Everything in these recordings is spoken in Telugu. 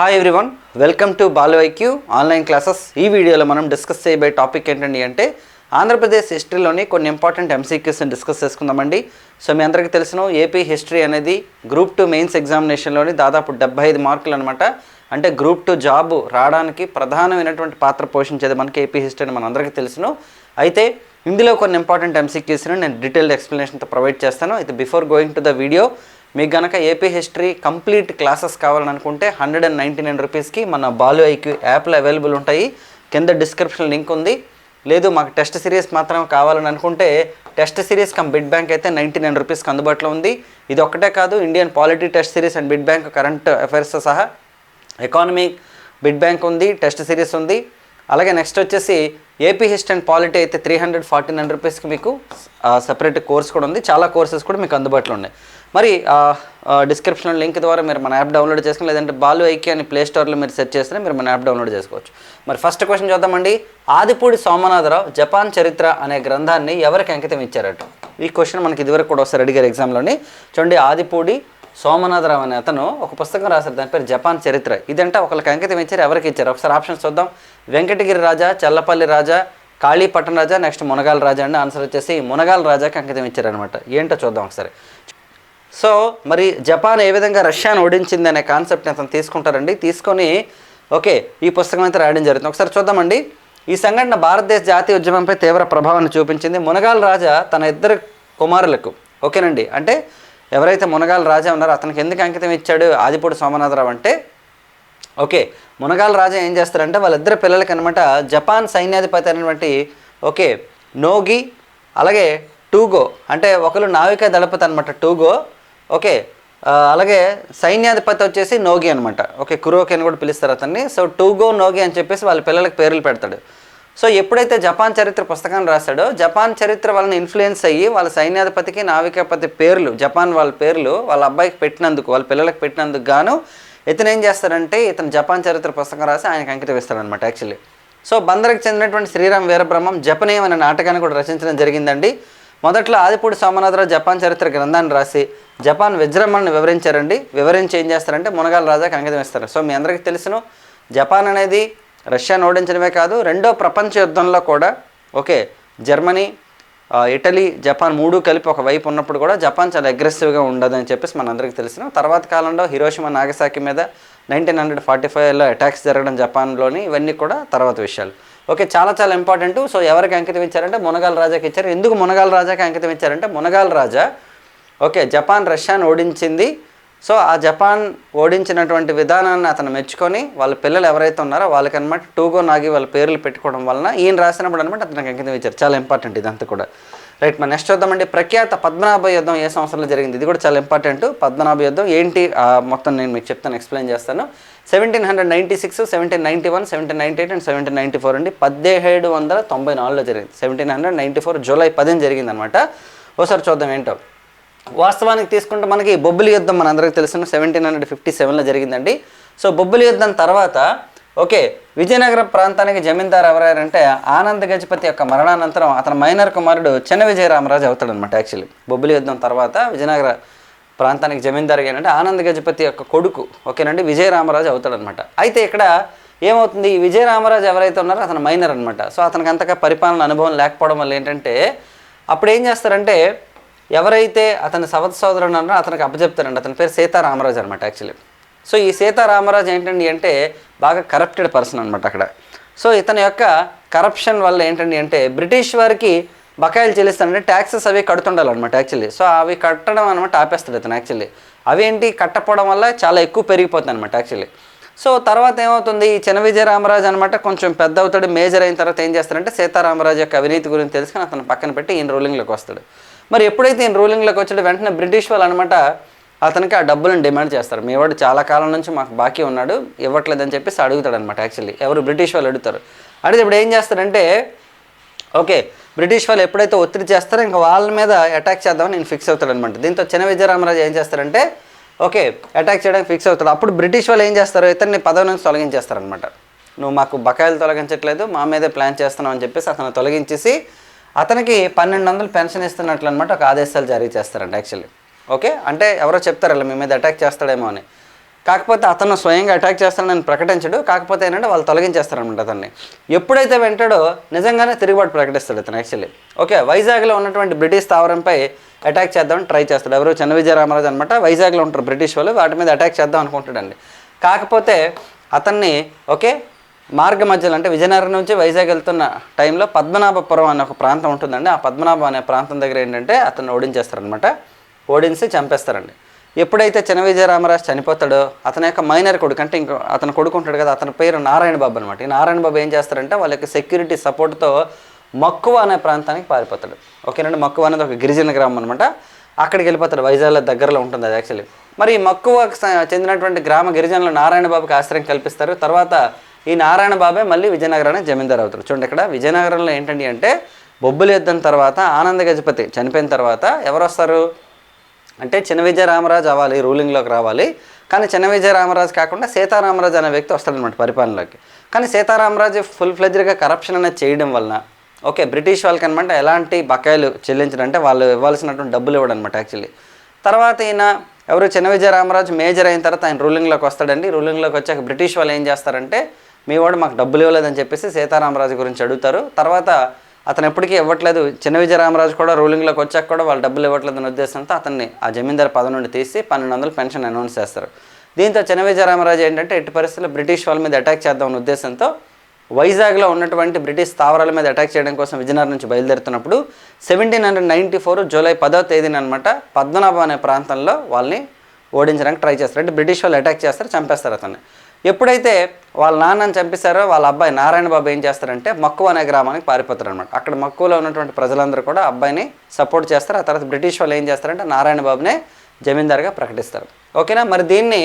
హాయ్ ఎవ్రీవన్ వెల్కమ్ టు బాలవైక్యూ ఆన్లైన్ క్లాసెస్ ఈ వీడియోలో మనం డిస్కస్ చేయబోయే టాపిక్ ఏంటండి అంటే ఆంధ్రప్రదేశ్ హిస్టరీలోని కొన్ని ఇంపార్టెంట్ ఎంసీక్యూస్ని డిస్కస్ చేసుకుందామండి. సో మీ అందరికీ తెలిసిన ఏపీ హిస్టరీ అనేది గ్రూప్ టూ మెయిన్స్ ఎగ్జామినేషన్లోని దాదాపు డెబ్బై ఐదు మార్కులు అనమాట అంటే గ్రూప్ టూ జాబ్ రావడానికి ప్రధానమైనటువంటి పాత్ర పోషించేది మనకి ఏపీ హిస్టరీ అని మనందరికీ తెలుసును. అయితే ఇందులో కొన్ని ఇంపార్టెంట్ ఎంసీక్యూస్ని నేను డీటెయిల్డ్ ఎక్స్ప్లెనేషన్తో ప్రొవైడ్ చేస్తాను. అయితే before going to the video మీకు గనక ఏపీ హిస్టరీ కంప్లీట్ క్లాసెస్ కావాలనుకుంటే హండ్రెడ్ అండ్ నైంటీ నైన్ రూపీస్కి మన బాలు ఐక్యూ యాప్లో అవైలబుల్ ఉంటాయి. కింద డిస్క్రిప్షన్ లింక్ ఉంది. లేదు మాకు టెస్ట్ సిరీస్ మాత్రం కావాలని అనుకుంటే test series cum bit bank అయితే నైంటీ నైన్ రూపీస్కి అందుబాటులో ఉంది. ఇది ఒక్కటే కాదు Indian polity test series and bit bank current affairs సహా ఎకానమీ బిడ్ బ్యాంక్ ఉంది టెస్ట్ సిరీస్ ఉంది. అలాగే నెక్స్ట్ వచ్చేసి ఏపీ హిస్టరీ అండ్ పాలిటీ అయితే త్రీ హండ్రెడ్ ఫార్టీ నైన్ రూపీస్కి మీకు సపరేట్ కోర్స్ కూడా ఉంది. చాలా కోర్సెస్ కూడా మీకు అందుబాటులో ఉన్నాయి. మరి డిస్క్రిప్షన్ లింక్ ద్వారా మీరు మన యాప్ డౌన్లోడ్ చేసుకుని లేదంటే బాలు ఐక్య అని ప్లే స్టోర్లో మీరు సెర్చ్ చేస్తే మీరు మన యాప్ డౌన్లోడ్ చేసుకోవచ్చు. మరి ఫస్ట్ క్వశ్చన్ చూద్దామండి. ఆదిపూడి సోమనాథరావు జపాన్ చరిత్ర అనే గ్రంథాన్ని ఎవరికి అంకితం ఇచ్చారట? ఈ క్వశ్చన్ మనకి ఇదివరకు కూడా ఒకసారి అడిగారు ఎగ్జామ్లోని చూడండి ఆదిపూడి సోమనాథరావు అనే అతను ఒక పుస్తకం రాశారు. దాని పేరు జపాన్ చరిత్ర. ఇదంటే ఒకరికి అంకితం ఇచ్చారు ఎవరికి ఇచ్చారు? ఒకసారి ఆప్షన్స్ చూద్దాం. వెంకటగిరి రాజా చల్లపల్లి రాజా కాళీపట్టణ రాజా నెక్స్ట్ మునగాల రాజా అండి. ఆన్సర్ వచ్చేసి మునగాల రాజాకి అంకితం ఇచ్చారనమాట ఏంటో చూద్దాం ఒకసారి. సో మరి జపాన్ ఏ విధంగా రష్యాను ఓడించింది అనే కాన్సెప్ట్ని అతను తీసుకుంటారండి. తీసుకొని ఓకే ఈ పుస్తకం అయితే రాయడం జరుగుతుంది. ఒకసారి చూద్దామండి. ఈ సంఘటన భారతదేశ జాతీయ ఉద్యమంపై తీవ్ర ప్రభావాన్ని చూపించింది. మునగాల రాజా తన ఇద్దరు కుమారులకు ఓకేనండి అంటే ఎవరైతే మునగాల రాజా ఉన్నారో అతనికి ఎందుకు అంకితం ఇచ్చాడు ఆదిపూడి సోమనాథరావు అంటే ఓకే మునగాల రాజా ఏం చేస్తారంటే వాళ్ళిద్దరు పిల్లలకి అనమాట జపాన్ సైన్యాధిపతి అయినటువంటి ఓకే నోగి అలాగే టూగో అంటే ఒకరు నావికా దళపతి అనమాట టూగో ఓకే అలాగే సైన్యాధిపతి వచ్చేసి నోగి అనమాట ఓకే కురోకి అని కూడా పిలుస్తారు అతన్ని. సో టూగో నోగి అని చెప్పేసి వాళ్ళ పిల్లలకు పేర్లు పెడతాడు. సో ఎప్పుడైతే జపాన్ చరిత్ర పుస్తకాన్ని రాశాడో జపాన్ చరిత్ర వాళ్ళని ఇన్ఫ్లుయెన్స్ అయ్యి వాళ్ళ సైన్యాధిపతికి నావికాపతి పేర్లు జపాన్ వాళ్ళ పేర్లు వాళ్ళ అబ్బాయికి పెట్టినందుకు వాళ్ళ పిల్లలకు పెట్టినందుకు గాను ఇతను ఏం చేస్తారంటే ఇతను జపాన్ చరిత్ర పుస్తకం రాసి ఆయనకు అంకితం ఇస్తాడనమాట యాక్చువల్లీ సో బందరకు చెందినటువంటి శ్రీరామ్ వీరబ్రహ్మం జపనీయం అనే నాటకాన్ని కూడా రచించడం జరిగిందండి. మొదట్లో ఆదిపూడి సోమనాథరావు జపాన్ చరిత్ర గ్రంథాన్ని రాసి జపాన్ విజృంభణను వివరించారండి. వివరించి ఏం చేస్తారంటే మునగాల రాజాకి అంకితం ఇస్తారు. సో మీ అందరికీ తెలుసును జపాన్ అనేది రష్యాను ఓడించడమే కాదు రెండో ప్రపంచ యుద్ధంలో కూడా ఓకే జర్మనీ ఇటలీ జపాన్ మూడు కలిపి ఒక వైపు ఉన్నప్పుడు కూడా జపాన్ చాలా అగ్రెసివ్గా ఉండదని చెప్పేసి మనందరికీ తెలిసిన. తర్వాత కాలంలో హిరోషిమా నాగసాకి మీద నైన్టీన్ హండ్రెడ్ ఫార్టీ ఫైవ్లో అటాక్స్ జరగడం జపాన్లోని ఇవన్నీ కూడా తర్వాత విషయాలు. ఓకే చాలా చాలా ఇంపార్టెంట్ సో ఎవరికి అంకితం ఇచ్చారంటే మునగాల రాజాకి ఇచ్చారు. ఎందుకు మునగాల రాజాకి అంకితం ఇచ్చారంటే మునగాల రాజా ఓకే జపాన్ రష్యాను ఓడించింది. సో ఆ జపాన్ ఓడించినటువంటి విధానాన్ని అతను మెచ్చుకొని వాళ్ళ పిల్లలు ఎవరైతే ఉన్నారో వాళ్ళకనమాట టూగో నాగి వాళ్ళ పేర్లు పెట్టుకోవడం వలన ఈయన రాసినప్పుడు అనమాట అతనికి అంకితం ఇచ్చారు. చాలా ఇంపార్టెంట్ ఇదంతా కూడా. రైట్ మన నెక్స్ట్ చూద్దామండి. ప్రఖ్యాత పద్మనాభ యుద్ధం ఏ సంవత్సరంలో జరిగింది? ఇది కూడా చాలా ఇంపార్టెంట్ పద్మనాభ యుద్ధం ఏంటి? మొత్తం నేను మీకు చెప్తాను ఎక్స్ప్లెయిన్ చేస్తాను. Seventeen hundred ninety six seventeen ninety one seventeen ninety eight and. Seventeen ninety four అండి పదిహేడు వందల తొంభై నాలుగులో జరిగింది. Seventeen hundred ninety four July పదిహేను జరిగింది అనమాట ఒకసారి చూద్దాం ఏంటో. వాస్తవానికి తీసుకుంటే మనకి బొబ్బిలి యుద్ధం మనందరికీ తెలిసిన. సెవెంటీన్ హండ్రెడ్ ఫిఫ్టీ సెవెన్లో జరిగిందండి. సో బొబ్బిలి యుద్ధం తర్వాత ఓకే విజయనగరం ప్రాంతానికి జమీందారు ఎవరయ్యారంటే ఆనంద గజపతి యొక్క మరణానంతరం అతని మైనర్ కుమారుడు చిన్న విజయరామరాజు అవుతాడనమాట యాక్చువల్లీ బొబ్బిలి యుద్ధం తర్వాత విజయనగర ప్రాంతానికి జమీందారు ఏంటంటే ఆనంద గజపతి యొక్క కొడుకు ఓకేనండి? విజయరామరాజు అవుతాడనమాట అయితే ఇక్కడ ఏమవుతుంది? ఈ విజయరామరాజు ఎవరైతే ఉన్నారో అతను మైనర్ అనమాట సో అతనికి అంతగా పరిపాలన అనుభవం లేకపోవడం వల్ల ఏంటంటే అప్పుడు ఏం చేస్తారంటే ఎవరైతే అతని సవత్ సోదరుడు ఉన్నారో అతనికి అప్పచెప్తారండి. అతని పేరు సీతారామరాజు అనమాట యాక్చువల్లీ. సో ఈ సీతారామరాజు ఏంటండి అంటే బాగా కరప్టెడ్ పర్సన్ అనమాట అక్కడ. సో ఇతని యొక్క కరప్షన్ వల్ల ఏంటండి అంటే బ్రిటిష్ వారికి బకాయిలు చెల్లిస్తానంటే ట్యాక్సెస్ అవి కడుతుండాలన్నమాట యాక్చువల్లీ సో అవి కట్టడం అనమాట ఆపేస్తాడు ఇతను యాక్చువల్లీ అవేంటి కట్టపోవడం వల్ల చాలా ఎక్కువ పెరిగిపోతుంది అనమాట యాక్చువల్లీ సో తర్వాత ఏమవుతుంది? ఈ చిన్న విజయరామరాజు అనమాట కొంచెం పెద్ద అవుతాడు మేజర్ అయిన తర్వాత ఏం చేస్తారంటే సీతారామరాజు యొక్క అవినీతి గురించి తెలుసుకొని అతను పక్కన పెట్టి ఈయన రూలింగ్లోకి వస్తాడు. మరి ఎప్పుడైతే ఈయన రూలింగ్లోకి వచ్చాడు వెంటనే బ్రిటిష్ వాళ్ళు అనమాట అతనికి ఆ డబ్బులను డిమాండ్ చేస్తారు. మీ వాడు చాలా కాలం నుంచి మాకు బాకీ ఉన్నాడు ఇవ్వట్లేదని చెప్పేసి అడుగుతాడు అనమాట యాక్చువల్లీ ఎవరు బ్రిటిష్ వాళ్ళు అడుగుతారు. అడిగితే ఇప్పుడు ఏం చేస్తారంటే ఓకే బ్రిటిష్ వాళ్ళు ఎప్పుడైతే ఒత్తిడి చేస్తారో ఇంకా వాళ్ళ మీద అటాక్ చేద్దామని నేను ఫిక్స్ అవుతాడు అనమాట దీంతో చిన్న విజయరామరాజు ఏం చేస్తారంటే ఓకే అటాక్ చేయడానికి ఫిక్స్ అవుతాడు. అప్పుడు బ్రిటిష్ వాళ్ళు ఏం చేస్తారు ఇతన్ని పదవి నుంచి తొలగించేస్తారనమాట. నువ్వు మాకు బకాయిలు తొలగించట్లేదు మా మీదే ప్లాన్ చేస్తున్నావు అని చెప్పేసి అతను తొలగించేసి అతనికి పన్నెండు వందలు పెన్షన్ ఇస్తున్నట్లు అనమాట ఒక ఆదేశాలు జారీ చేస్తారంట యాక్చువల్లీ ఓకే అంటే ఎవరో చెప్తారు మీ మీద అటాక్ చేస్తాడేమో అని. కాకపోతే అతను స్వయంగా అటాక్ చేస్తానని ప్రకటించడు. కాకపోతే ఏంటంటే వాళ్ళు తొలగించేస్తారనమాట అతన్ని. ఎప్పుడైతే వింటాడో నిజంగానే తిరుగుబాటు ప్రకటిస్తాడు అతను యాక్చువల్లీ ఓకే వైజాగ్లో ఉన్నటువంటి బ్రిటిష్ స్థావరంపై అటాక్ చేద్దామని ట్రై చేస్తాడు. ఎవరు చెన్న విజయరామరాజు అనమాట వైజాగ్లో ఉంటారు బ్రిటిష్ వాళ్ళు. వాటి మీద అటాక్ చేద్దాం అనుకుంటాడండి. కాకపోతే అతన్ని ఓకే మార్గ మధ్యలో అంటే విజయనగరం నుంచి వైజాగ్ వెళ్తున్న టైంలో పద్మనాభపురం అనే ఒక ప్రాంతం ఉంటుందండి. ఆ పద్మనాభం అనే ప్రాంతం దగ్గర ఏంటంటే అతన్ని ఓడించేస్తారనమాట. ఓడించి చంపేస్తారండి. ఎప్పుడైతే చినవిజయ రామరాజు చనిపోతాడో అతని యొక్క మైనర్ కొడుకు అంటే ఇంకో అతను కొడుకు ఉంటాడు కదా అతని పేరు నారాయణ బాబు అనమాట ఈ నారాయణ బాబు ఏం చేస్తారంటే వాళ్ళ యొక్క సెక్యూరిటీ సపోర్ట్తో మక్కువ అనే ప్రాంతానికి పారిపోతాడు. ఓకేనండి? మక్కువ అనేది ఒక గిరిజన గ్రామం అనమాట అక్కడికి వెళ్ళిపోతాడు. వైజాగ్లో దగ్గరలో ఉంటుంది అది యాక్చువల్లీ మరి ఈ చెందినటువంటి గ్రామ గిరిజనులు నారాయణ బాబుకి ఆశ్రయం కల్పిస్తారు. తర్వాత ఈ నారాయణ బాబే మళ్ళీ విజయనగరానికి జమీందారు అవుతారు. చూడండి ఇక్కడ విజయనగరంలో ఏంటండి అంటే బొబ్బులు యుద్ధం తర్వాత ఆనంద గజపతి చనిపోయిన తర్వాత ఎవరు వస్తారు? అంటే చిన్న విజయ రామరాజు అవ్వాలి రూలింగ్లోకి రావాలి. కానీ చిన్న విజయ రామరాజు కాకుండా సీతారామరాజు అనే వ్యక్తి వస్తాడనమాట పరిపాలనలోకి. కానీ సీతారామరాజు ఫుల్ ఫ్లెజ్డ్గా కరప్షన్ అనేది చేయడం వలన ఓకే బ్రిటిష్ వాళ్ళకి అనమాట ఎలాంటి బకాయిలు చెల్లించడం అంటే వాళ్ళు ఇవ్వాల్సినటువంటి డబ్బులు ఇవ్వడం అనమాట యాక్చువల్లీ తర్వాత ఈయన ఎవరు? చిన్న విజయ రామరాజు మేజర్ అయిన తర్వాత ఆయన రూలింగ్లోకి వస్తాడండి. రూలింగ్లోకి వచ్చాక బ్రిటిష్ వాళ్ళు ఏం చేస్తారంటే మీ వాడు మాకు డబ్బులు ఇవ్వలేదని చెప్పేసి సీతారామరాజు గురించి అడుగుతారు. తర్వాత అతను ఎప్పటికీ ఇవ్వట్లేదు. చిన్న విజయరామరాజు కూడా రూలింగ్లోకి వచ్చాక కూడా వాళ్ళు డబ్బులు ఇవ్వట్లేదు అనే ఉద్దేశంతో అతన్ని ఆ జమీందార్ పదవి నుండి తీసి పన్నెండు వందలు పెన్షన్ అనౌన్స్ చేస్తారు. దీంతో చిన్న విజయరామరాజు ఏంటంటే ఎట్టి పరిస్థితుల్లో బ్రిటిష్ వాళ్ళ మీద అటాక్ చేద్దామనే ఉద్దేశంతో వైజాగ్లో ఉన్నటువంటి బ్రిటిష్ స్థావరాల మీద అటాక్ చేయడం కోసం విజయనగరం నుంచి బయలుదేరుతున్నప్పుడు seventeen hundred ninety four July పదో తేదీన అనమాట పద్మనాభం అనే ప్రాంతంలో వాళ్ళని ఓడించడానికి ట్రై చేస్తారు. అంటే బ్రిటిష్ వాళ్ళు అటాక్ చేస్తారు చంపేస్తారు అతన్ని. ఎప్పుడైతే వాళ్ళ నాన్నని చంపేశారో వాళ్ళ అబ్బాయి నారాయణ బాబు ఏం చేస్తారంటే మక్కువ అనే గ్రామానికి పారిపోతారు అనమాట అక్కడ మక్కువలో ఉన్నటువంటి ప్రజలందరూ కూడా అబ్బాయిని సపోర్ట్ చేస్తారు. ఆ తర్వాత బ్రిటిష్ వాళ్ళు ఏం చేస్తారంటే నారాయణ బాబునే జమీందారుగా ప్రకటిస్తారు. ఓకేనా? మరి దీన్ని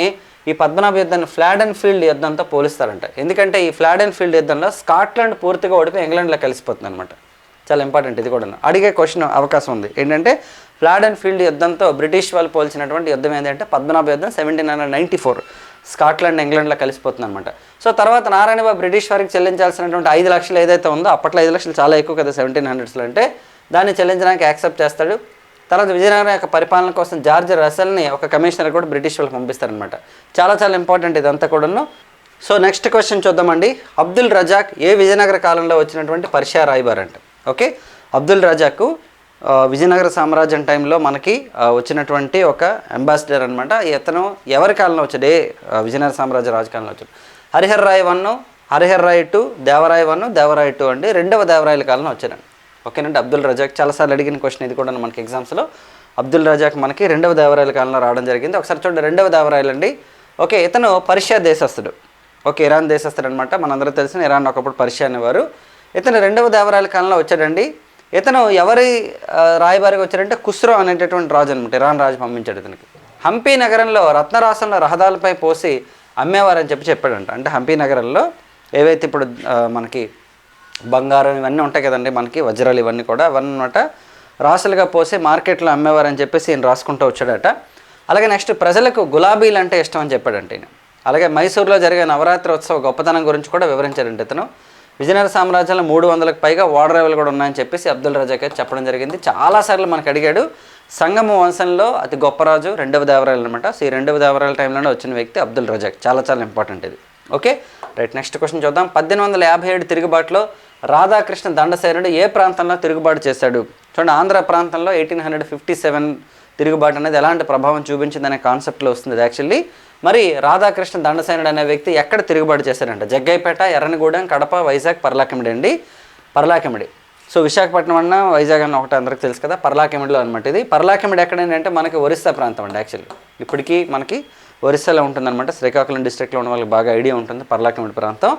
ఈ పద్మనాభ యుద్ధాన్ని ఫ్లాడ్ అండ్ ఫీల్డ్ యుద్ధంతో పోలిస్తారంట. ఎందుకంటే ఈ ఫ్లాడ్ అండ్ ఫీల్డ్ యుద్ధంలో స్కాట్లాండ్ పూర్తిగా ఓడిపోయి ఇంగ్లాండ్లో కలిసిపోతుంది అనమాట చాలా ఇంపార్టెంట్ ఇది కూడా అడిగే క్వశ్చన్ అవకాశం ఉంది. ఏంటంటే ఫ్లాడ్ అండ్ ఫీల్డ్ యుద్ధంతో బ్రిటిష్ వాళ్ళు పోల్చినటువంటి యుద్ధం ఏంటంటే పద్మనాభ యుద్ధం seventeen hundred ninety four Scotland ఇంగ్లాండ్లో కలిసిపోతుంది అనమాట సో తర్వాత నారాయణ బాబు బ్రిటిష్ వారికి చెల్లించాల్సినటువంటి ఐదు లక్షలు ఏదైతే ఉందో అప్పట్లో ఐదు లక్షలు చాలా ఎక్కువ కదా సెవెంటీన్ హండ్రెడ్స్లో అంటే దాన్ని చెల్లించడానికి యాక్సెప్ట్ చేస్తాడు. తర్వాత విజయనగరం యొక్క పరిపాలన కోసం జార్జ్ రసల్ని ఒక కమిషనర్ కూడా బ్రిటిష్ వాళ్ళకి పంపిస్తారనమాట చాలా చాలా ఇంపార్టెంట్ ఇదంతా కూడాను. సో నెక్స్ట్ క్వశ్చన్ చూద్దామండి. అబ్దుల్ రజాక్ ఏ విజయనగర కాలంలో వచ్చినటువంటి పరిషా రాయబార్ ఓకే? అబ్దుల్ రజాకు విజయనగర సామ్రాజ్యం టైంలో మనకి వచ్చినటువంటి ఒక అంబాసిడర్ అనమాట ఇతను ఎవరి కాలంలో వచ్చాడు? ఏ విజయనగర సామ్రాజ్య రాజకాలంలో వచ్చాడు. Harihar Rai one Harihar Rai two Devarai one Devarai two అండి. రెండవ దేవరాయల కాలంలో వచ్చాడండి ఓకేనండి అబ్దుల్ రజాక్ చాలాసార్లు అడిగిన క్వశ్చన్ ఇది కూడా మనకి ఎగ్జామ్స్లో అబ్దుల్ రజాక్ మనకి రెండవ దేవరాయల కాలంలో రావడం జరిగింది. ఒకసారి చూడండి రెండవ దేవరాయలు అండి. ఓకే ఇతను పర్షియా దేశస్థుడు. ఓకే ఇరాన్ దేశస్థుడు అనమాట మనందరూ తెలిసిన ఇరాన్ ఒకప్పుడు పర్షియా అనేవారు. ఇతను రెండవ దేవరాయల కాలంలో వచ్చాడండి. ఇతను ఎవరి రాయబారికి రాయబారిగా కుస్రో అనేటటువంటి రాజు అనమాట ఇరాన్ రాజు పంపించాడు ఇతనికి. హంపీ నగరంలో రత్నరాసంలో రహదారులపై పోసి అమ్మేవారని చెప్పి చెప్పాడంట. అంటే హంపీ నగరంలో ఏవైతే ఇప్పుడు మనకి బంగారం ఇవన్నీ ఉంటాయి కదండి మనకి వజ్రాలు ఇవన్నీ కూడా అవన్నీ అనమాట రాసులుగా పోసి మార్కెట్లో అమ్మేవారని చెప్పేసి ఈయన రాసుకుంటూ వచ్చాడట. అలాగే నెక్స్ట్ ప్రజలకు గులాబీలు అంటే ఇష్టం అని చెప్పాడంట ఈయన. అలాగే మైసూర్లో జరిగే నవరాత్రి ఉత్సవ గొప్పతనం గురించి కూడా వివరించాడంట ఇతను. విజయనగర సామ్రాజ్యంలో మూడు వందలకు పైగా ఓడరేవులు కూడా ఉన్నాయని చెప్పేసి అబ్దుల్ రజాక్ అయితే చెప్పడం జరిగింది. చాలాసార్లు మనకు అడిగాడు సంగమ వంశంలో అతి గొప్ప రాజు రెండవ దేవరాయలు అనమాట సో ఈ రెండవ దేవరాయల టైంలోనే వచ్చిన వ్యక్తి అబ్దుల్ రజాక్. చాలా చాలా ఇంపార్టెంట్ ఇది. ఓకే రైట్ నెక్స్ట్ క్వశ్చన్ చూద్దాం. పద్దెనిమిది వందల యాభై ఏడు తిరుగుబాటులో రాధాకృష్ణ దండసేనుడు ఏ ప్రాంతంలో తిరుగుబాటు చేశాడు? చూడండి ఆంధ్ర ప్రాంతంలో ఎయిటీన్ హండ్రెడ్ ఫిఫ్టీ సెవెన్ తిరుగుబాటు అనేది ఎలాంటి ప్రభావం చూపించిందనే కాన్సెప్ట్లో వస్తుంది. యాక్చువల్లీ మరి రాధాకృష్ణ దండసేనుడు అనే వ్యక్తి ఎక్కడ తిరుగుబాటు చేశారంట జగ్గైపేట ఎర్రనగూడెం కడప వైజాగ్ పర్లాకిమిడి అండి. పర్లాకిమిడి. సో విశాఖపట్నం అన్న వైజాగ్ అన్న ఒకటి అందరికి తెలుసు కదా పర్లాకిమిడిలో అనమాట ఇది. పర్లాకిమిడి ఎక్కడేంటంటే మనకి ఒరిస్సా ప్రాంతం అండి యాక్చువల్లీ. ఇప్పటికీ మనకి ఒరిస్సాలో ఉంటుందన్నమాట. శ్రీకాకుళం డిస్ట్రిక్ట్లో ఉన్న వాళ్ళకి బాగా ఐడియా ఉంటుంది పర్లాకిమిడి ప్రాంతం.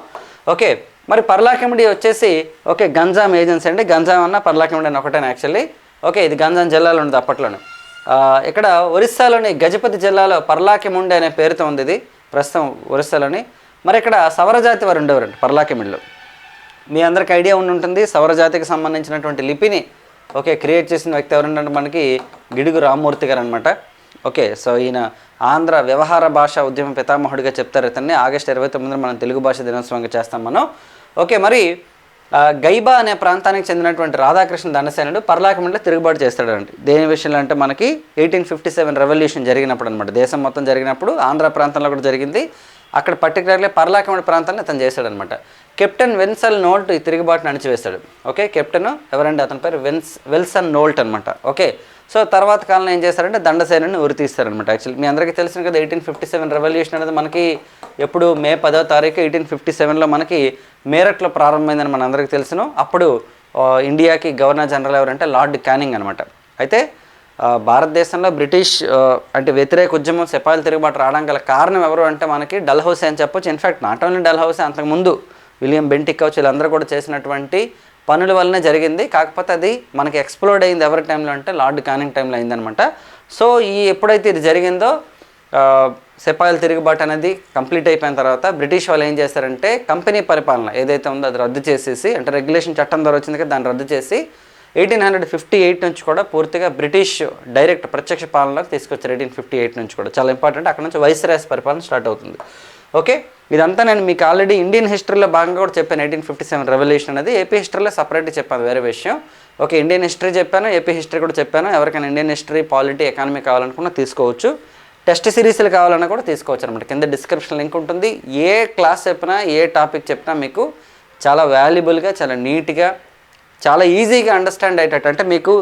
ఓకే మరి పర్లాకిమిడి వచ్చేసి ఓకే గంజాం ఏజెన్సీ అండి. గంజాం అన్న పర్లాకిమిడి అని ఒకటేనా యాక్చువల్లీ? ఓకే ఇది గంజాం జిల్లాలో ఉంది అప్పట్లోనే. ఇక్కడ ఒరిస్సాలోని గజపతి జిల్లాలో పర్లాకిముండి అనే పేరుతో ఉంది ఇది. ప్రస్తుతం ఒరిస్సాలోని. మరి ఇక్కడ సవరజాతి వారు ఉండేవారండి పర్లాకిమిడిలో మీ అందరికి ఐడియా ఉండి ఉంటుంది. సవరజాతికి సంబంధించినటువంటి లిపిని ఓకే క్రియేట్ చేసిన వ్యక్తి ఎవరంటే మనకి గిడుగు రామ్మూర్తి గారు అనమాట ఓకే సో ఈయన ఆంధ్ర వ్యవహార భాష ఉద్యమ పితామహుడిగా చెప్తారు ఇతన్ని. ఆగస్టు ఇరవై తొమ్మిదిన మనం తెలుగు భాష దినోత్సవంగా చేస్తాం మనం. ఓకే మరి గైబా అనే ప్రాంతానికి చెందినటువంటి రాధాకృష్ణ దండసేనుడు పర్లాకమంలో తిరుగుబాటు చేస్తాడండి. దేని విషయంలో అంటే మనకి ఎయిటీన్ ఫిఫ్టీ సెవెన్ రెవల్యూషన్ జరిగినప్పుడు అనమాట దేశం మొత్తం జరిగినప్పుడు ఆంధ్ర ప్రాంతంలో కూడా జరిగింది. అక్కడ పర్టికులర్లీ పర్లాకమండ ప్రాంతాన్ని అతను చేశాడనమాట కెప్టెన్ వెన్సల్ నోల్ట్ ఈ తిరుగుబాటును అణిచివేశాడు ఓకే కెప్టెన్ ఎవరండి? అతని పేరు వెన్స్ వెల్సన్ నోల్ట్ అనమాట ఓకే సో తర్వాత కాలంలో ఏం చేశారంటే దండసేనని ఉరితీస్తారనమాట యాక్చువల్లీ మీ అందరికీ తెలిసిన కదా ఎయిటీన్ ఫిఫ్టీ సెవెన్ రెవల్యూషన్ అనేది మనకి ఎప్పుడు మే పదో తారీఖు ఎయిటీన్ ఫిఫ్టీ సెవెన్లో మనకి మేరట్లో ప్రారంభమైందని మన అందరికీ తెలుసును. అప్పుడు ఇండియాకి గవర్నర్ జనరల్ ఎవరంటే లార్డ్ క్యానింగ్ అనమాట అయితే భారతదేశంలో బ్రిటిష్ అంటే వ్యతిరేక ఉద్యమం సిపాయిల తిరుగుబాటు రావడం గల కారణం ఎవరు అంటే మనకి డల్హౌస్ అని చెప్పొచ్చు. In fact not only Dalhousie అంతకుముందు విలియం బెంటిక్ కావచ్చు వీళ్ళందరూ కూడా చేసినటువంటి పనుల వల్లనే జరిగింది. కాకపోతే అది మనకి ఎక్స్ప్లోర్డ్ అయింది ఎవరి టైంలో అంటే లార్డ్ కానింగ్ టైంలో అయిందనమాట సో ఈ ఎప్పుడైతే ఇది జరిగిందో ఆ, సిపాయిల తిరుగుబాటు అనేది కంప్లీట్ అయిపోయిన తర్వాత బ్రిటిష్ వాళ్ళు ఏం చేశారంటే కంపెనీ పరిపాలన ఏదైతే ఉందో అది రద్దు చేసేసి అంటే రెగ్యులేషన్ చట్టం ద్వారా వచ్చింది కదా దాన్ని రద్దు చేసి ఎయిటీన్ హండ్రెడ్ ఫిఫ్టీ ఎయిట్ నుంచి కూడా పూర్తిగా బ్రిటిష్ డైరెక్ట్ ప్రత్యక్ష పాలనలోకి తీసుకొచ్చారు. ఎయిటీన్ ఫిఫ్టీ ఎయిట్ నుంచి కూడా. చాలా ఇంపార్టెంట్. అక్కడ నుంచి వైస్రాస్ పరిపాలన స్టార్ట్ అవుతుంది. ఓకే? ఇదంతా నేను మీకు ఆల్రెడీ ఇండియన్ హిస్టరీలో భాగంగా కూడా చెప్పాను. ఎయిటీన్ ఫిఫ్టీ సెవెన్ రెవల్యూషన్ అనేది ఏపీ హిస్టరీలో సపరేట్గా చెప్పాను వేరే విషయం. ఓకే ఇండియన్ హిస్టరీ చెప్పాను ఏపీ హిస్టరీ కూడా చెప్పాను. ఎవరికైనా ఇండియన్ హిస్టరీ పాలిటీ ఎకానమీ కావాలనుకున్నా తీసుకోవచ్చు. టెస్ట్ సిరీస్లు కావాలన్నా కూడా తీసుకోవచ్చు అనమాట కింద డిస్క్రిప్షన్ లింక్ ఉంటుంది. ఏ క్లాస్ చెప్పినా ఏ టాపిక్ చెప్పినా మీకు చాలా వాల్యుబుల్గా చాలా నీట్గా చాలా ఈజీగా అండర్స్టాండ్ అయ్యేటట్టు. అంటే మీకు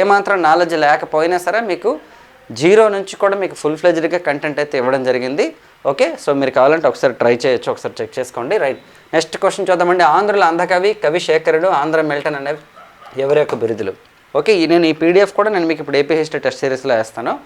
ఏమాత్రం నాలెడ్జ్ లేకపోయినా సరే మీకు జీరో నుంచి కూడా మీకు ఫుల్ ఫ్లెజ్డ్గా కంటెంట్ అయితే ఇవ్వడం జరిగింది. ఓకే? సో మీరు కావాలంటే ఒకసారి ట్రై చేయొచ్చు ఒకసారి చెక్ చేసుకోండి. రైట్. నెక్స్ట్ క్వశ్చన్ చూద్దామండి. ఆంధ్రుల అందకవి కవి శేఖరుడు ఆంధ్ర మిల్టన్ అనే ఎవరి యొక్క బిరుదులు? ఓకే ఈ- నేను ఈ పీడిఎఫ్ కూడా నేను మీకు ఇప్పుడు ఏపీ హిస్టరీ టెస్ట్ సిరీస్లో వేస్తాను.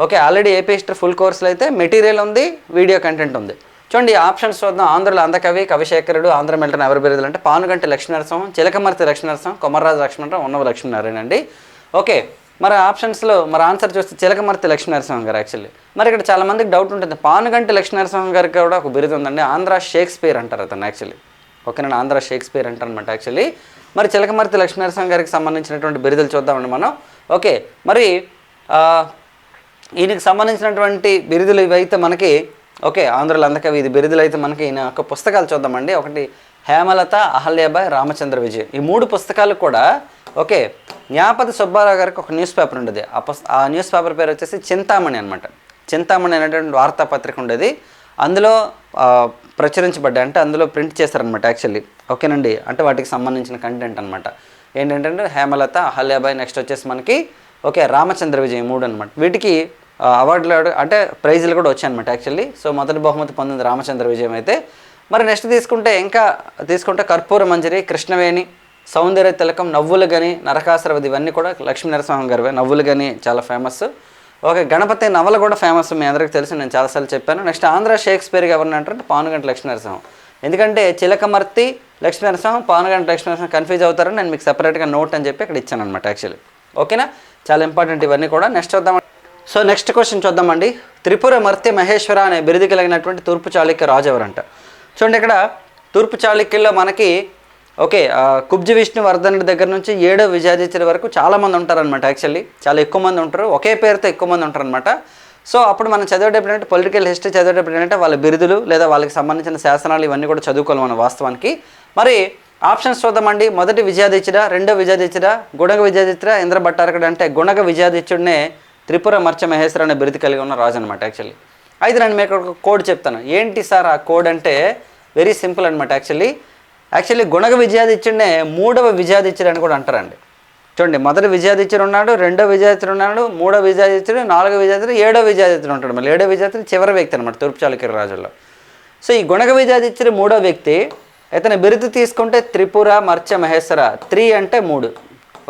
Okay already AP history full కోర్సులో అయితే మెటీరియల్ ఉంది వీడియో కంటెంట్ ఉంది. చూడండి ఈ ఆప్షన్స్ చూద్దాం. ఆంధ్రుల అందకవి కవిశేఖరుడు ఆంధ్ర మిల్టన్ ఎవరి బిరుదులు అంటే పానుగంటి లక్ష్మీనరసింహం చిలకమర్తి లక్ష్మీనరసింహం కొమర్రాజు లక్ష్మణరావు ఉన్నవ లక్ష్మీనారాయణ అండి. ఓకే మరి ఆప్షన్స్లో మరి ఆన్సర్ చూస్తే చిలకమర్తి లక్ష్మీనరసింహం గారు యాక్చువల్లీ మరి ఇక్కడ చాలామందికి డౌట్ ఉంటుంది. పానుగంటి లక్ష్మీనరసింహం గారికి కూడా ఒక బిరుదు ఉందండి. ఆంధ్ర షేక్స్పియర్ అంటారు అతను యాక్చువల్లీ ఓకేనండి ఆంధ్ర షేక్స్పియర్ అంటారనమాట యాక్చువల్లీ మరి చిలకమర్తి లక్ష్మీనరసింహం గారికి సంబంధించినటువంటి బిరుదులు చూద్దామండి మనం. ఓకే మరి ఈయనకి సంబంధించినటువంటి బిరుదులు ఇవైతే మనకి ఓకే ఆంధ్రులు అందకవి ఇది బిరుదులు అయితే మనకి ఈయన యొక్క పుస్తకాలు చూద్దామండి. ఒకటి హేమలత అహల్యాబాయ్ రామచంద్ర విజయ్. ఈ మూడు పుస్తకాలు కూడా ఓకే. న్యాపతి సుబ్బారావు గారికి ఒక న్యూస్ పేపర్ ఉండేది. ఆ పుస్త ఆ న్యూస్ పేపర్ పేరు వచ్చేసి చింతామణి అనమాట చింతామణి అనేటువంటి వార్తాపత్రిక ఉండేది. అందులో ప్రచురించబడ్డాయి. అంటే అందులో ప్రింట్ చేశారనమాట యాక్చువల్లీ. ఓకేనండి? అంటే వాటికి సంబంధించిన కంటెంట్ అనమాట ఏంటంటే హేమలత అహల్యాబాయ్ నెక్స్ట్ వచ్చేసి మనకి ఓకే రామచంద్ర విజయ్ మూడు అనమాట వీటికి అవార్డులు అంటే ప్రైజులు కూడా వచ్చాయన్నమాట యాక్చువల్లీ. సో మొదటి బహుమతి పొందింది రామచంద్ర విజయం అయితే మరి నెక్స్ట్ తీసుకుంటే ఇంకా తీసుకుంటే కర్పూర మంజరి కృష్ణవేణి సౌందర్య తిలకం నవ్వులు గని నరకాసురవది ఇవన్నీ కూడా లక్ష్మీ నరసింహం గారివే. నవ్వులు గని చాలా ఫేమస్ ఓకే గణపతి నవల కూడా ఫేమస్ మీ అందరికీ తెలుసు నేను చాలాసార్లు చెప్పాను. నెక్స్ట్ ఆంధ్ర షేక్స్పియర్ ఎవరిని అంటారంటే పానుగంటి లక్ష్మీ నరసింహం. ఎందుకంటే చిలకమర్తి లక్ష్మీ నరసింహం పానుగంట లక్ష్మీ నరసింహం కన్ఫ్యూజ్ అవుతారని నేను మీకు సెపరేట్గా నోట్ అని చెప్పి ఇక్కడ ఇచ్చాను అనమాట యాక్చువల్లీ ఓకేనా? చాలా ఇంపార్టెంట్ ఇవన్నీ కూడా. నెక్స్ట్ చూద్దాం. సో నెక్స్ట్ క్వశ్చన్ చూద్దామండి. త్రిపుర మర్త్య మహేశ్వర అనే బిరుదు కలిగినటువంటి తూర్పు చాళుక్య రాజు ఎవరంట? చూడండి ఇక్కడ తూర్పు చాళుక్యుల్లో మనకి ఓకే కుబ్జి కుబ్జి విష్ణువర్ధనుడి దగ్గర నుంచి ఏడో విజయాదిత్యుల వరకు చాలామంది ఉంటారనమాట యాక్చువల్లీ చాలా ఎక్కువ మంది ఉంటారు. ఒకే పేరుతో ఎక్కువ మంది ఉంటారనమాట సో అప్పుడు మనం చదివేటప్పుడు ఏంటంటే పొలిటికల్ హిస్టరీ చదివేటప్పుడు ఏంటంటే వాళ్ళ బిరుదులు లేదా వాళ్ళకి సంబంధించిన శాసనాలు ఇవన్నీ కూడా చదువుకోవాలి మనం వాస్తవానికి. మరి ఆప్షన్స్ చూద్దామండి. మొదటి విజయాదిత్యుడ రెండో విజయాదిత్యుడ గుణగ విజయాదిత్యుడ ఇంద్ర భట్టారకుడు అంటే గుణగ విజయాదిత్యుడినే త్రిపుర మర్చ మహేశ్వర అనే బిరుదు కలిగి ఉన్న రాజు అనమాట యాక్చువల్లీ అయితే నేను మీకు ఒక కోడ్ చెప్తాను. ఏంటి సార్ ఆ కోడ్ అంటే వెరీ సింపుల్ అనమాట యాక్చువల్లీ యాక్చువల్లీ గుణగ విజయాదిత్యుడినే మూడవ విజయాదిత్యుడు అని కూడా అంటారండి. చూడండి మొదటి విజయాదిత్యుడు ఉన్నాడు రెండో విజయాదిత్యుడు ఉన్నాడు మూడో విజయాదిత్యుడు నాలుగో విజయాదిత్యుడు ఏడో విజయాదిత్యుడు ఉంటాడు. మళ్ళీ ఏడో విజయాదిత్యుడు చివరి వ్యక్తి అనమాట తూర్పు చాళుక్య రాజుల్లో. సో ఈ గుణగ విజయాదిత్యుడు మూడో వ్యక్తి ఇతని బిరుదు తీసుకుంటే త్రిపుర మర్చ మహేశ్వర త్రీ అంటే మూడు.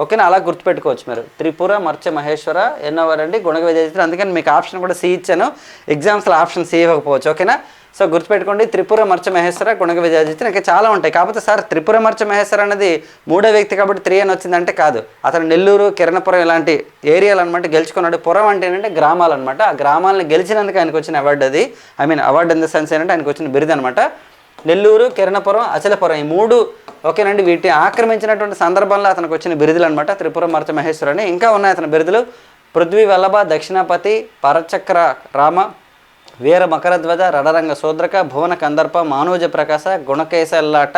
ఓకేనా? అలా గుర్తుపెట్టుకోవచ్చు మీరు. త్రిపుర మర్చ మహేశ్వర ఎన్నోవారండి గుణగ విజయాదిత్యుడు అందుకని మీకు ఆప్షన్ కూడా సి ఇచ్చాను. ఎగ్జామ్స్లో ఆప్షన్ సి ఇవ్వకపోవచ్చు. ఓకేనా? సో గుర్తుపెట్టుకోండి త్రిపుర మర్చ మహేశ్వర గుణగ విజయాదిత్యుడు ఇంకా చాలా ఉంటాయి. కాకపోతే సార్ త్రిపుర మర్చ మహేశ్వర అనేది మూడో వ్యక్తి కాబట్టి త్రీ అని వచ్చిందంటే కాదు. అతను నెల్లూరు కిరణపురం ఇలాంటి ఏరియాలు అనమాట గెలుచుకున్నాడు. పురం అంటే ఏంటంటే గ్రామాలు అనమాట ఆ గ్రామాలను గెలిచినందుకు ఆయనకు వచ్చిన అవార్డు అది. I mean award in the sense ఏంటంటే ఆయనకు వచ్చిన బిరుదు అనమాట నెల్లూరు కిరణపురం అచలపురం ఈ మూడు ఓకేనండి వీటిని ఆక్రమించినటువంటి సందర్భంలో అతనికి వచ్చిన బిరుదులు అనమాట త్రిపుర మరచ మహేశ్వర అని ఇంకా ఉన్నాయి అతని బిరుదులు. పృథ్వీ వల్లభ దక్షిణాపతి పరచక్ర రామ వీర మకరధ్వజ రడరంగ శూద్రక భువన కందర్ప మానోజ ప్రకాశ గుణకేశల్లాట.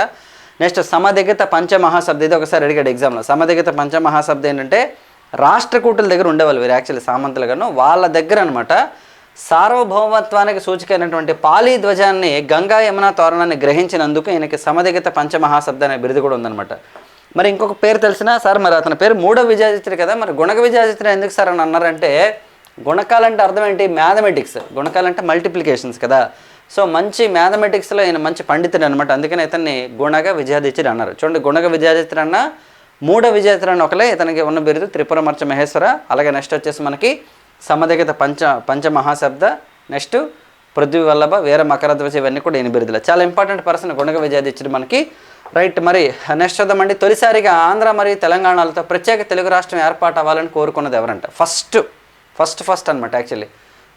నెక్స్ట్ సమధిగత పంచమహాశబ్ద. ఇది ఒకసారి అడిగాడు ఎగ్జామ్లో. సమధిగత పంచమహాశబ్ద ఏంటంటే రాష్ట్రకూటుల దగ్గర ఉండేవాళ్ళు వీరు యాక్చువల్లీ సామంతులుగాను వాళ్ళ దగ్గర అనమాట సార్వభౌమత్వానికి సూచికైనటువంటి పాలీ ధ్వజాన్ని గంగా యమున తోరణాన్ని గ్రహించినందుకు ఈయనకి సమధిగత పంచమహాశబ్ద అనే బిరుదు కూడా ఉందన్నమాట. మరి ఇంకొక పేరు తెలిసినా సార్ మరి అతని పేరు మూడో విజయాజిత్రి కదా మరి గుణక విజయాజిత్రి ఎందుకు సార్ అని అన్నారంటే గుణకాలంటే అర్థం ఏంటి? మ్యాథమెటిక్స్ గుణకాలంటే మల్టిప్లికేషన్స్ కదా. సో మంచి మ్యాథమెటిక్స్లో ఈయన మంచి పండితుడు అనమాట అందుకని ఇతన్ని గుణగ విజయాదిత్యుడు అన్నారు. చూడండి గుణగ విజయాదిత్యుడు అన్న మూడో విజయాదిత్యుడు అన్న ఒకలే ఇతనికి ఉన్న బిరుదు త్రిపురమర్చ మహేశ్వర. అలాగే నెక్స్ట్ వచ్చేసి మనకి సమధిగత పంచ పంచమహాశబ్ద నెక్స్ట్ పృథ్వీ వల్లభ వీర మకరధ్వజ ఇవన్నీ కూడా ఈయన బిరుదులు. చాలా ఇంపార్టెంట్ పర్సన్ గుణగ విజయాదిత్యుడు మనకి. రైట్ మరి నెక్స్ట్ చూద్దామండి తొలిసారిగా ఆంధ్ర మరియు తెలంగాణలతో ప్రత్యేక తెలుగు రాష్ట్రం ఏర్పాటు అవ్వాలని కోరుకున్నది ఎవరంట? ఫస్ట్ ఫస్ట్ ఫస్ట్ అనమాట యాక్చువల్లీ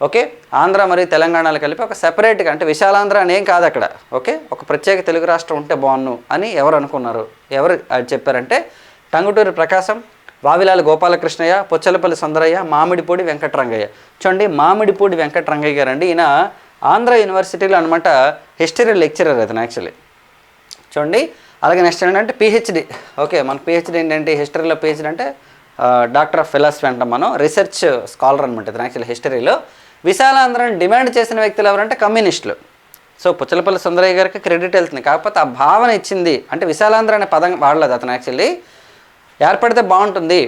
ఓకే ఆంధ్ర మరియు తెలంగాణలు కలిపి ఒక సెపరేట్గా అంటే విశాలాంధ్ర అని ఏం కాదు అక్కడ. ఓకే ఒక ప్రత్యేక తెలుగు రాష్ట్రం ఉంటే బాగున్ను అని ఎవరు అనుకున్నారు? ఎవరు అది చెప్పారంటే టంగుటూరి ప్రకాశం వావిలాల గోపాలకృష్ణయ్య పొచ్చలపల్లి సుందరయ్య మామిడిపూడి వెంకటరంగయ్య. చూడండి మామిడిపూడి వెంకటరంగయ్య గారు అండి ఈయన ఆంధ్ర యూనివర్సిటీలో అనమాట హిస్టరీ లెక్చరర్ అతను యాక్చువల్లీ. చూడండి అలాగే నెక్స్ట్ ఏంటంటే పిహెచ్డి. ఓకే మన పిహెచ్డి ఏంటంటే హిస్టరీలో పిహెచ్డి అంటే డాక్టర్ ఆఫ్ ఫిలాసఫీ అంటాం మనం రీసెర్చ్ స్కాలర్ అనమాట ఇతను యాక్చువల్లీ హిస్టరీలో. విశాలాంధ్రని డిమాండ్ చేసిన వ్యక్తులు ఎవరంటే కమ్యూనిస్టులు. సో పుచ్చలపల్లి సుందరయ్య గారికి క్రెడిట్ వెళ్తుంది. కాకపోతే ఆ భావన ఇచ్చింది అంటే విశాలాంధ్ర అనే పదం వాడలేదు అతను యాక్చువల్లీ. ఏర్పడితే బాగుంటుంది.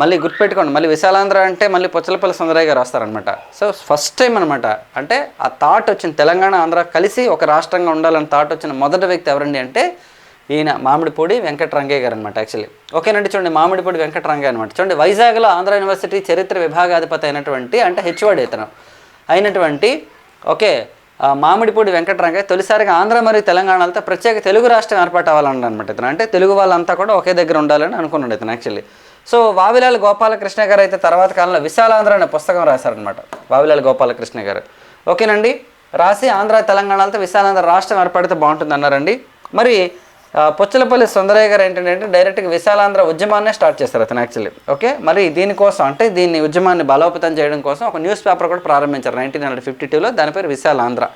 మళ్ళీ గుర్తుపెట్టుకోండి మళ్ళీ విశాలాంధ్ర అంటే మళ్ళీ పుచ్చలపల్లి సుందరయ్య గారు వస్తారనమాట సో ఫస్ట్ టైం అనమాట అంటే ఆ థాట్ వచ్చిన తెలంగాణ ఆంధ్ర కలిసి ఒక రాష్ట్రంగా ఉండాలని థాట్ వచ్చిన మొదటి వ్యక్తి ఎవరండి అంటే ఈయన మామిడిపూడి వెంకటరంగయ్య గారు అనమాట యాక్చువల్లీ ఓకేనండి చూడండి మామిడిపూడి వెంకటరంగయ్య అనమాట చూడండి వైజాగ్లో ఆంధ్ర యూనివర్సిటీ చరిత్ర విభాగాధిపతి అయినటువంటి అంటే హెచ్వాడి ఇతను అయినటువంటి ఓకే మామిడిపూడి వెంకటరంగయ్య తొలిసారిగా ఆంధ్ర మరియు తెలంగాణలతో ప్రత్యేక తెలుగు రాష్ట్రం ఏర్పాటు అవ్వాలని అనమాట ఇతను. అంటే తెలుగు వాళ్ళంతా కూడా ఒకే దగ్గర ఉండాలని అనుకున్నాడు ఇతను యాక్చువల్లీ సో వావిలాల గోపాలకృష్ణ గారు అయితే తర్వాత కాలంలో విశాలాంధ్ర అనే పుస్తకం రాశారనమాట వావిలాల గోపాలకృష్ణ గారు. ఓకేనండి? రాసి ఆంధ్ర తెలంగాణలతో విశాలాంధ్ర రాష్ట్రం ఏర్పడితే బాగుంటుంది అన్నారండి మరి పొచ్చలపల్లి సుందరయ్య గారు ఏంటంటే డైరెక్ట్గా విశాలాంధ్ర ఉద్యమాన్నే స్టార్ట్ చేస్తారు అతను యాక్చువల్లీ ఓకే మరి దీనికోసం అంటే దీన్ని ఉద్యమాన్ని బలోపేతం చేయడం కోసం ఒక న్యూస్ పేపర్ కూడా ప్రారంభించారు నైన్టీన్ హండ్రెడ్ ఫిఫ్టీ టూలో దాని పేరు విశాలాంధ్ర.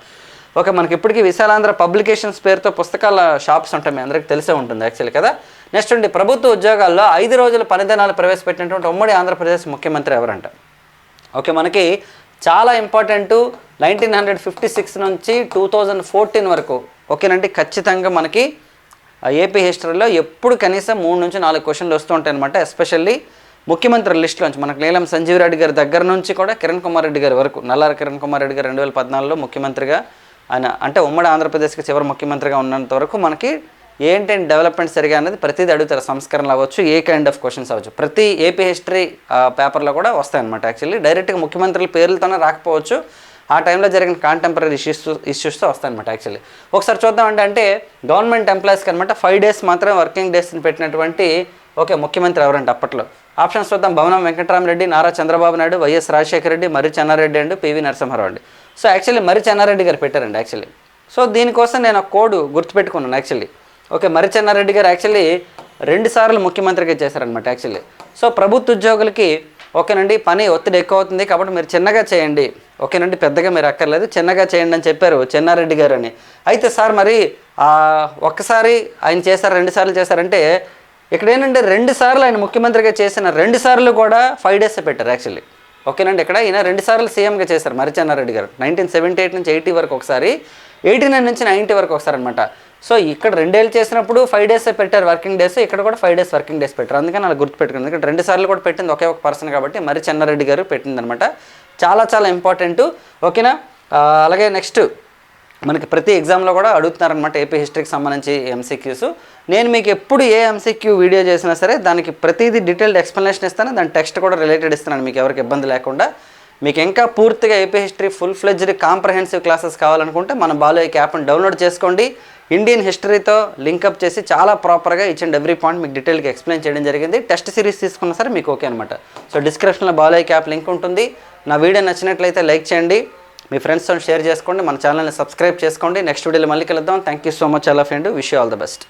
ఓకే మనకి ఇప్పటికీ విశాలాంధ్ర పబ్లికేషన్స్ పేరుతో పుస్తకాల షాప్స్ ఉంటాయి. మీ అందరికీ తెలిసే ఉంటుంది యాక్చువల్లీ కదా? నెక్స్ట్ ఉండి ప్రభుత్వ ఉద్యోగాల్లో ఐదు రోజుల పనిదినాలు ప్రవేశపెట్టినటువంటి ఉమ్మడి ఆంధ్రప్రదేశ్ ముఖ్యమంత్రి ఎవరంట? ఓకే మనకి చాలా important nineteen hundred fifty six నుంచి టూ థౌజండ్ ఫోర్టీన్ వరకు. ఓకేనండి ఖచ్చితంగా మనకి ఏపీ హిస్టరీలో ఎప్పుడు కనీసం మూడు నుంచి నాలుగు క్వశ్చన్లు వస్తూ ఉంటాయి అనమాట ఎస్పెషల్లీ ముఖ్యమంత్రి లిస్టులోంచి మనకు నీలం సంజీవ్ రెడ్డి గారి దగ్గర నుంచి కూడా కిరణ్ కుమార్ రెడ్డి గారి వరకు నల్లారి కిరణ్ కుమార్ రెడ్డి గారు రెండు వేల పద్నాలుగులో ముఖ్యమంత్రిగా ఆయన అంటే ఉమ్మడి ఆంధ్రప్రదేశ్కి చివరి ముఖ్యమంత్రిగా ఉన్నంత వరకు మనకి ఏంటేంటి డెవలప్మెంట్ సరిగా అనేది ప్రతిదీ అడుగుతారు. సంస్కరణలు అవ్వచ్చు ఏ కైండ్ ఆఫ్ క్వశ్చన్స్ అవ్వచ్చు. ప్రతి ఏపీ హిస్టరీ పేపర్లో కూడా వస్తాయన్నమాట. యాక్చువల్లీ డైరెక్ట్గా ముఖ్యమంత్రుల పేర్లతోనే రాకపోవచ్చు. ఆ టైంలో జరిగిన కాంటెంపరీ ఇష్యూస్ ఇష్యూస్తో వస్తాయన్నమాట యాక్చువల్లీ ఒకసారి చూద్దామంటే అంటే గవర్నమెంట్ ఎంప్లాయీస్కి అనమాట ఫైవ్ డేస్ మాత్రమే వర్కింగ్ డేస్ని పెట్టినటువంటి ఓకే ముఖ్యమంత్రి ఎవరంటే అప్పట్లో. ఆప్షన్స్ చూద్దాం. Bhavanam Venkatarama Reddy Nara Chandrababu Naidu Y S Rajasekhara Reddy Marri Chenna Reddy and P V Narasimha Rao అండి. సో యాక్చువల్లీ మర్రి చెన్నారెడ్డి గారు పెట్టారండి యాక్చువల్లీ సో దీనికోసం నేను ఒక కోడ్ గుర్తుపెట్టుకున్నాను యాక్చువల్లీ ఓకే మర్రి చెన్నారెడ్డి గారు యాక్చువల్లీ రెండు సార్లు ముఖ్యమంత్రిగా చేశారనమాట యాక్చువల్లీ సో ప్రభుత్వ ఉద్యోగులకి ఓకేనండి పని ఒత్తిడి ఎక్కువ అవుతుంది కాబట్టి మీరు చిన్నగా చేయండి. ఓకేనండి పెద్దగా మీరు అక్కర్లేదు చిన్నగా చేయండి అని చెప్పారు చెన్నారెడ్డి గారు అని అయితే సార్ మరి ఒక్కసారి ఆయన చేశారు రెండు సార్లు చేశారంటే ఇక్కడ ఏంటంటే రెండు సార్లు ఆయన ముఖ్యమంత్రిగా చేసిన రెండు సార్లు కూడా ఫైవ్ డేస్ పెట్టారు యాక్చువల్లీ ఓకేనండి ఇక్కడ ఈయన రెండు సార్లు సీఎంగా చేశారు మరి చెన్నారెడ్డి గారు. నైన్టీన్ సెవెంటీ ఎయిట్ నుంచి ఎయిటీ వరకు ఒకసారి ఎయిటీ నైన్ నుంచి నైంటీ వరకు ఒకసారి అనమాట సో ఇక్కడ రెండేళ్ళు చేసినప్పుడు ఫైవ్ డేస్ పెట్టారు వర్కింగ్ డేస్ ఇక్కడ కూడా ఫైవ్ డేస్ వర్కింగ్ డేస్ పెట్టారు. అందుకని అలా గుర్తుపెట్టుకుంది. ఇక్కడ రెండు సార్లు కూడా పెట్టింది ఒకే ఒక పర్సన్ కాబట్టి మరి చెన్నారెడ్డి గారు పెట్టింది అనమాట చాలా చాలా ఇంపార్టెంట్ ఓకేనా? అలాగే నెక్స్ట్ మనకి ప్రతి ఎగ్జామ్లో కూడా అడుగుతున్నారనమాట ఏపీ హిస్టరీకి సంబంధించి ఎంసీక్యూస్ నేను మీకు ఎప్పుడు ఏ ఎంసీక్యూ వీడియో చేసినా సరే దానికి ప్రతిదీ డీటెయిల్డ్ ఎక్స్ప్లెనేషన్ ఇస్తాను. దాని టెక్స్ట్ కూడా రిలేటెడ్ ఇస్తున్నాను. మీకు ఎవరికి ఇబ్బంది లేకుండా. మీకు ఇంకా పూర్తిగా AP history full fledged comprehensive classes కావాలనుకుంటే మన బాలో ఈ యాప్ని డౌన్లోడ్ చేసుకోండి. ఇండియన్ హిస్టరీతో లింకప్ చేసి చాలా ప్రాపర్గా ఇచ్ ఎవ్రీ పాయింట్ మీకు డీటెయిల్గా ఎక్స్ప్లెయిన్ చేయడం జరిగింది. టెస్ట్ సిరీస్ తీసుకున్నా సరే మీకు ఓకే అనమాట సో డిస్క్రిప్షన్లో బాలయ్య క్యాప్ లింక్ ఉంటుంది. నా వీడియో నచ్చినట్లయితే లైక్ చేయండి. మీ ఫ్రెండ్స్తో షేర్ చేసుకోండి. మన ఛానల్ని సబ్స్క్రైబ్ చేసుకోండి. నెక్స్ట్ వీడియోలో మళ్ళీ కలుద్దాం. థ్యాంక్ యూ సో మచ్ అలా friend wish all the best